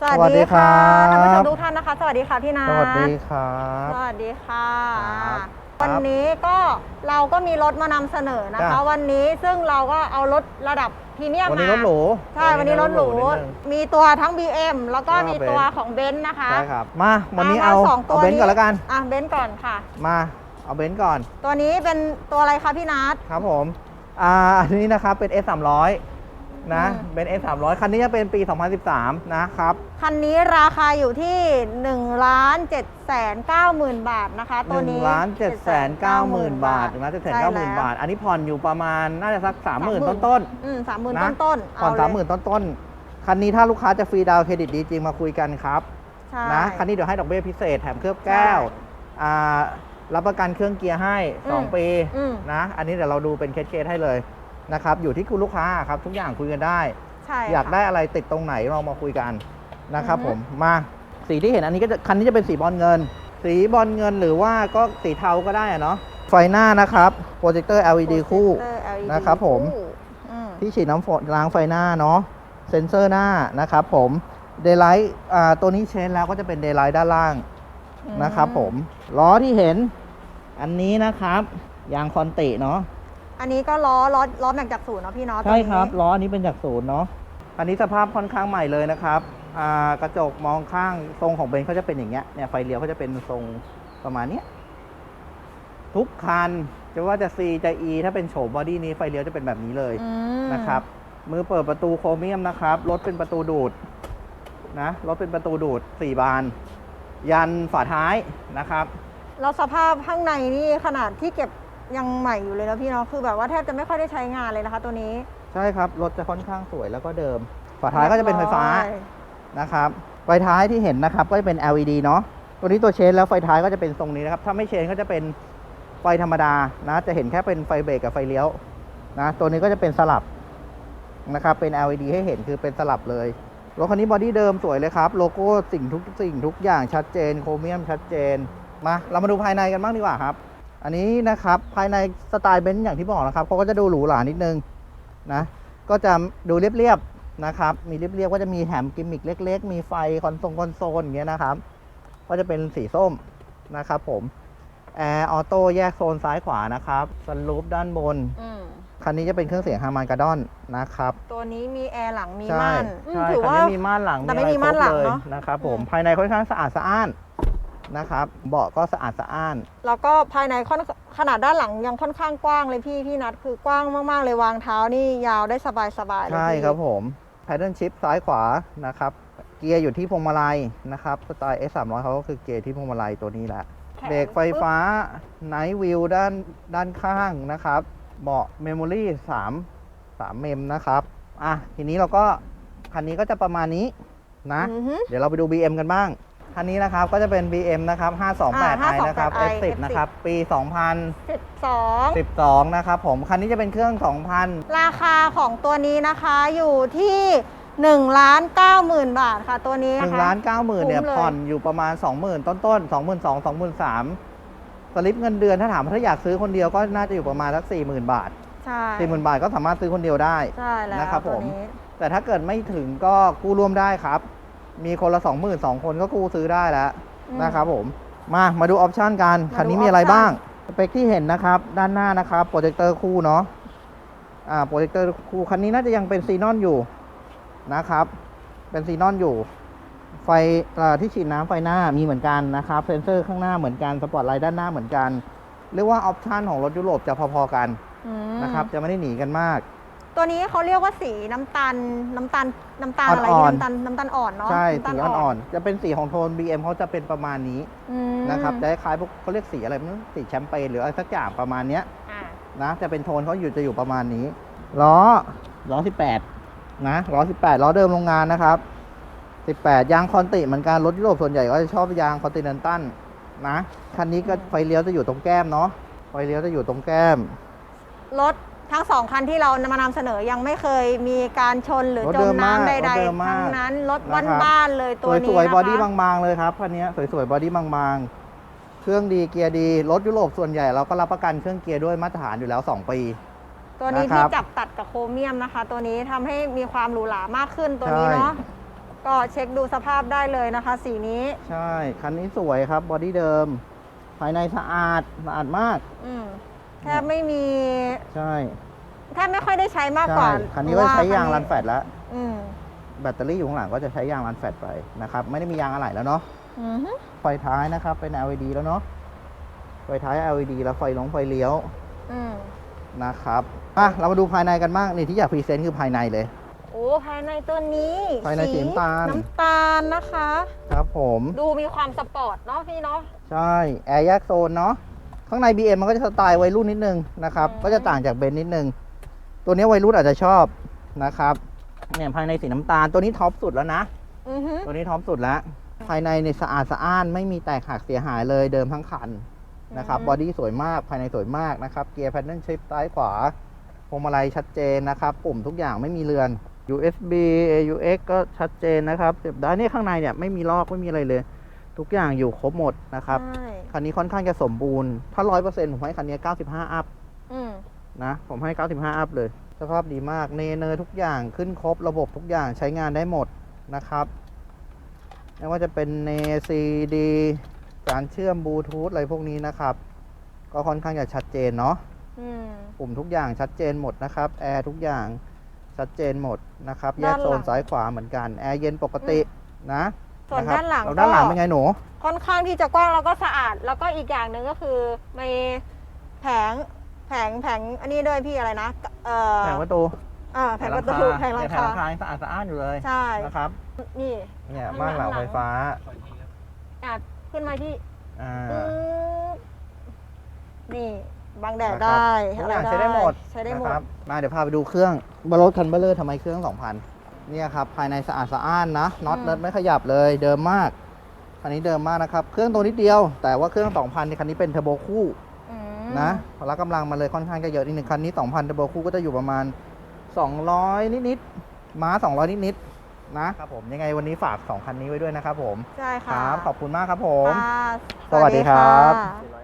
สวัสสวัสดีดีค่ะครับท่านผู้ชมทุกท่านนะคะ สวัสดีค่ะพี่นาสวัสดีครับสวัสดีค่ะ ครับวันนี้ก็เราก็มีรถมานำเสนอนะคะจ้ะวันนี้ซึ่งเราก็เอารถระดับพรีเมียมวันมานี้รถหรูใช่วันนี้รถหรูนิดนึง มีตัวทั้ง BM แล้วก็แล้วก็มีตัวของเบนซ์นะคะ ใช่ครับ มา วันนี้มเอาสองตัวเอาเบนซ์ก่อนแล้วกัน อะเบนซ์ก่อนค่ะ มา เอาเบนซ์ก่อน ตัวนี้เป็นตัวอะไรคะพี่นัทครับผม อ่า อันนี้นะครับเป็น S 3 0 0 นะอืมเป็น S 3 0 0คันนี้จะเป็นปี 2013 นะครับ คันนี้ราคาอยู่ที่1ล้าน7แสน9หมื่นบาทนะคะ ตัวนี้1ล้าน7แสน9หมื่นบาท1ล้าน7แสนใช่9หมื่นแล้วบาท อันนี้ผ่อนอยู่ประมาณน่าจะสัก30,000 30,000ต้นต้นอืมสามหมื่นนะต้นๆผ่อนเเลย30,000ต้นต้นๆคันนี้ถ้าลูกค้าจะฟรีดาวน์เครดิตดีจริงมาคุยกันครับใช่นะคันนี้เดี๋ยวให้ดอกเบี้ยพิเศษแถมเคลือบแก้วใช่อ่ารับประกันเครื่องเกียร์ให้อืม2ปีอืมนะ อันนี้เดี๋ยวเราดูเป็นเคสๆให้เลย นะครับอยู่ที่คุณลูกค้าครับทุกอย่างคุยกันได้ ใช่อยากค่ะได้อะไรติดตรงไหนเรามาคุยกันนะครับอืผอฮึมมาสีที่เห็นอันนี้ก็จะคันนี้จะเป็นสีบอลเงิน สีบอลเงินหรือว่าก็สีเทาก็ได้อะเนาะไฟหน้านะครับโปรเจคเตอร์ LED คู่ Projector LED นะครับผม คู่อืมที่ฉีดน้ำฝนล้างไฟหน้าเนาะเซ็นเซอร์หน้านะครับผมเดย์ไลท์ตัวนี้เชนแล้วก็จะเป็นเดย์ไลท์ด้านล่างนะครับผมล้อที่เห็นอันนี้นะครับยางคอนติเนาะ อันนี้ก็ล้อล้อล้อแม็กจากศูนย์เนาะพี่เนาะใช่ตัวนี้ครับล้ออันนี้เป็นจากศูนย์เนาะอันนี้สภาพค่อนข้างใหม่เลยนะครับอ่ากระจกมองข้างทรงของเบนซ์เขาจะเป็นอย่างเงี้ยเนี่ยไฟเลี้ยวเขาจะเป็นทรงประมาณเนี้ยทุกคันจะว่าจะ C จะ E ถ้าเป็นโฉมบอดี้นี้ไฟเลี้ยวจะเป็นแบบนี้เลยอืมนะครับ มือเปิดประตูโครเมียมนะครับรถเป็นประตูดูดนะรถเป็นประตูดูดสี่บาน ยันฝาท้ายนะครับแล้วสภาพข้างในนี่ขนาดที่เก็บ ยังใหม่อยู่เลยนะพี่เนาะคือแบบว่าแทบจะไม่ค่อยได้ใช้งานเลยนะคะ ตัวนี้ ใช่ครับ รถจะค่อนข้างสวยแล้วก็เดิม ฝาท้ายก็จะเป็นไฟฟ้าเรียบร้อยนะครับ ไฟท้ายที่เห็นนะครับก็จะเป็น LED เนาะ ตัวนี้ตัวเชนแล้วไฟท้ายก็จะเป็นทรงนี้นะครับ ถ้าไม่เชนก็จะเป็นไฟธรรมดานะ จะเห็นแค่เป็นไฟเบรกกับไฟเลี้ยวนะ ตัวนี้ก็จะเป็นสลับนะครับ เป็น LED ให้เห็นคือเป็นสลับเลย รถคันนี้บอดี้เดิมสวยเลยครับ โลโก้สิ่งทุกสิ่งทุกอย่างชัดเจน โครเมียมชัดเจน มาเรามาดูภายในกันบ้างดีกว่าครับ อันนี้นะครับภายในสไตล์เบนซ์อย่างที่บอกนะครับเขาก็จะดูหรูหรานิดนึงนะก็จะดูเรียบๆนะครับ มีเรียบๆก็จะมีแถมกิมมิคเล็ก ๆ มีไฟคอนโซลคอนโซลอย่างเงี้ยนะครับ ก็จะเป็นสีส้มนะครับผมแอร์ออโต้แยกโซนซ้ายขวานะครับสลูปด้านบน อืมคันนี้จะเป็นเครื่องเสียงฮาร์มันการ์ดอนนะครับ ตัวนี้มีแอร์หลังมีใช่ม่านอืมใช่ถือคันว่า นี้มีม่านหลังแต่ไม่อะไรมีม่านหลังครบเลยเนอะนะครับผมอืมภายในค่อนข้างสะอาดสะอ้าน นะครับ เบาะก็สะอาดสะอ้าน แล้วก็ภายในค่อนขนาดด้านหลังยังค่อนข้างกว้างเลยพี่พี่นัทคือกว้างมากๆเลยวางเท้านี่ยาวได้สบายสบายๆเลยใช่พี่ครับผมแพดเดิลชิพซ้ายขวานะครับ เกียร์อยู่ที่พวงมาลัยนะครับสไตล์ S 3 0 0เขาก็คือเกียร์ที่พวงมาลัยตัวนี้แหละ แข็งเบรกไฟฟ้าไนท์วิวด้านด้านข้างนะครับ เบาะเมมโมรี่สามสามเมมนะครับ อะ ทีนี้เราก็ คันนี้ก็จะประมาณนี้นะอือฮึเดี๋ยวเราไปดู BM กันบ้าง คันนี้นะครับก็จะเป็น BM นะครับ 528i นะครับ 528i F10 นะครับ ปีสิบสอง2012 นะครับผม คันนี้จะเป็นเครื่อง 2,000 ราคาของตัวนี้นะคะอยู่ที่1ล้าน9หมื่นบาทค่ะตัวนี้หนะนึ่งคะล้านเก้าหมื่นเนี่ยคุ้มเลยผ่อนอยู่ประมาณ 20,000ต้นต้นๆ 22,000 23,000สลิปเงินเดือนถ้าถามว่าถ้าอยากซื้อคนเดียวก็น่าจะอยู่ประมาณสัก40,000 บาทใช่40,000 บาทก็สามารถซื้อคนเดียวได้ใช่แล้วนะครับตัวผมนี้แต่ถ้าเกิดไม่ถึงก็กู้ร่วมได้ครับ มีคนละ 20,000 2 คนก็กู้ซื้อได้แล้วอืมนะครับผม มามาดูออปชันกันมาดูคันนี้มีอะไร option บ้าง สเปคที่เห็นนะครับ ด้านหน้านะครับโปรเจคเตอร์คู่เนาะอ่าโปรเจคเตอร์คู่คันนี้น่าจะยังเป็นซีนอนอยู่นะครับ เป็นซีนอนอยู่ ไฟเอ่อที่ฉีดน้ำไฟหน้ามีเหมือนกันนะครับ เซนเซอร์ข้างหน้าเหมือนกันสปอตไลท์ด้านหน้าเหมือนกันเรียกว่าออปชันของรถยุโรปจะพอๆกันอืมนะครับ จะไม่ได้หนีกันมาก ตัวนี้เขาเรียกว่าสีน้ำตาลน้ำตาลน้ำตาลอะไรอ่ที่อนๆ น้ำตาลน้ำตาลอ่อนเนาะใช่ำตาสีลอ่อนๆจะเป็นสีของโทน BM เขาจะเป็นประมาณนี้อืมนะครับจะคล้ายๆพวกเขาเรียกสีอะไรไม่รู้สีแชมเปญหรืออะไรสักอย่างประมาณเนี้ยอ่านะจะเป็นโทนเขาอยู่จะอยู่ประมาณนี้ล้อล้อ 18นะล้อ 18ล้อเดิมโรงงานนะครับ 18 ยางคอนติเหมือนกันรถยุโรปส่วนใหญ่ก็จะชอบยางคอนติเนนตัลนะคันนี้ก็ไฟเลี้ยวจะอยู่ตรงแก้มเนาะไฟเลี้ยวจะอยู่ตรงแก้ม รถ ทั้งสองคันที่เรามานำเสนอยังไม่เคยมีการชนหรือรถจเดิมมมากน้ำใดรถเดิมๆมากทั้งนั้นรถนะครับบ้านๆเลยตัวนี้สวยๆบอดี้นะคะบางๆเลยครับคันนี้สวยๆบอดี้บางๆ เครื่องดีเกียร์ดีรถยุโรปส่วนใหญ่เราก็รับประกันเครื่องเกียร์ด้วยมาตรฐานอยู่แล้ว 2 ปี ตัวนี้นะครัที่บจับตัดกับโครเมียมนะคะ ตัวนี้ทำให้มีความหรูหรามากขึ้นตัวนี้ใช่ เนาะก็เช็คดูสภาพได้เลยนะคะ สีนี้ ใช่ คันนี้สวยครับบอดี้เดิม ภายในสะอาดสะอาดมาก อืม แทบไม่มีใช่แทบไม่ค่อยได้ใช้มากกใช่ว่าคันนี้ก็ใช้ยางเพะว่รันแฟตแล้วอืมแบตเตอรี่อยู่ข้างหลังก็จะใช้ยางรันแฟตไปนะครับ ไม่ได้มียางอะไหล่แล้วเนาะอือฮึไฟท้ายนะครับเป็น LED แล้วเนาะไฟท้าย LED แล้วไฟลงไฟเลี้ยวอืมนะครับอะเรามาดูภายในกันบ้างนี่ที่อยากพรีเซนต์คือภายในเลย โอ้ภายในตัวนี้ภายในสีน้ำตาล น้ำตาลนะคะ ครับผม ดูมีความสปอร์ตเนาะพี่เนาะใช่แอร์แยกโซนเนาะ ข้างใน BM มันก็จะสไตล์วัยรุ่นนิดนึงนะครับอืมก็จะต่างจากเบนซ์นิดนึง ตัวนี้วัยรุ่นอาจจะชอบนะครับเนี่ยภายในสีน้ำตาลตัวนี้ท็อปสุดแล้วนะ อือฮึตัวนี้ท็อปสุดแล้ว ภายในเนี่ยสะอาดสะอ้านไม่มีแตกหักเสียหายเลยเดิมทั้งคันนะครับบอดี้สวยมากภายในสวยมากนะครับเกียร์แพดเดิลชิพซ้ายขวาพวงมาลัยชัดเจนนะครับ ปุ่มทุกอย่างไม่มีเรือน USB AUX ก็ชัดเจนนะครับเสียบได้เนี่ยข้างในเนี่ยไม่มีลอกไม่มีอะไรเลย ทุกอย่างอยู่ครบหมดนะครับ ใช่คันนี้ค่อนข้างจะสมบูรณ์ ถ้าร้อยเปอร์เซ็นต์ผมให้คันนี้95อัพอืมนะ ผมให้95อัพเลย สภาพดีมาก เนเนอร์ทุกอย่างขึ้นครบระบบทุกอย่างใช้งานได้หมดนะครับไม่ว่าจะเป็นเนซีดีการเชื่อมบลูทูธอะไรพวกนี้นะครับ ก็ค่อนข้างจะชัดเจนเนาะ อืม ปุ่มทุกอย่างชัดเจนหมดนะครับ แอร์ทุกอย่างชัดเจนหมดนะครับ แยด้ากนหลัง โซนซ้ายขวาเหมือนกัน แอร์เย็นปกตินะ ส่วนะครับด้านหลังแล้วด้านหลังก็เป็นไงหนู ค่อนข้างที่จะกว้างแล้วก็สะอาด แล้วก็อีกอย่างหนึ่งก็คือมีแผงแผงแผงอันนี้ด้วยพี่อะไรนะเอ่อแผงประตูอ่าแผงประตูแผงหลังเนี่ยแผงหคาลังคายังสะอาดสะอ้านอยู่เลยใช่นะครับ นี่ เนี่ยข้างหลังบ้านเหล่าไฟฟ้าอะขึ้นมาที่อ่าปึ๊บนี่บังแดดนะครับได้ทุกอะไรอย่างใช้ได้หมดใช้ได้หมดนะครับมาเดี๋ยวพาไปดูเครื่องรถคันเบลเลอร์ทำไมเครื่อง2,000 เนี่ยครับภายในสะอาดสะอ้านนะน็อตอืม เนิร์ดไม่ขยับเลยเดิมมากคันนี้เดิมมากนะครับ เครื่องตัวนิดเดียว แต่ว่าเครื่อง 2,000ในคันนี้เป็นเทอร์โบคู่อืมนะพละกำลังมันเลยค่อนข้างจะเยอะนิดนึงคันนี้ 2,000เทอร์โบคู่ก็จะอยู่ประมาณ 200 นิดๆม้า 200 นิดๆนะครับผมยังไงวันนี้ฝาก2คันนี้ไว้ด้วยนะครับผมใช่คค่ะรับขอบคุณมากครับผม ค่ะสวัสดีครับค่ะ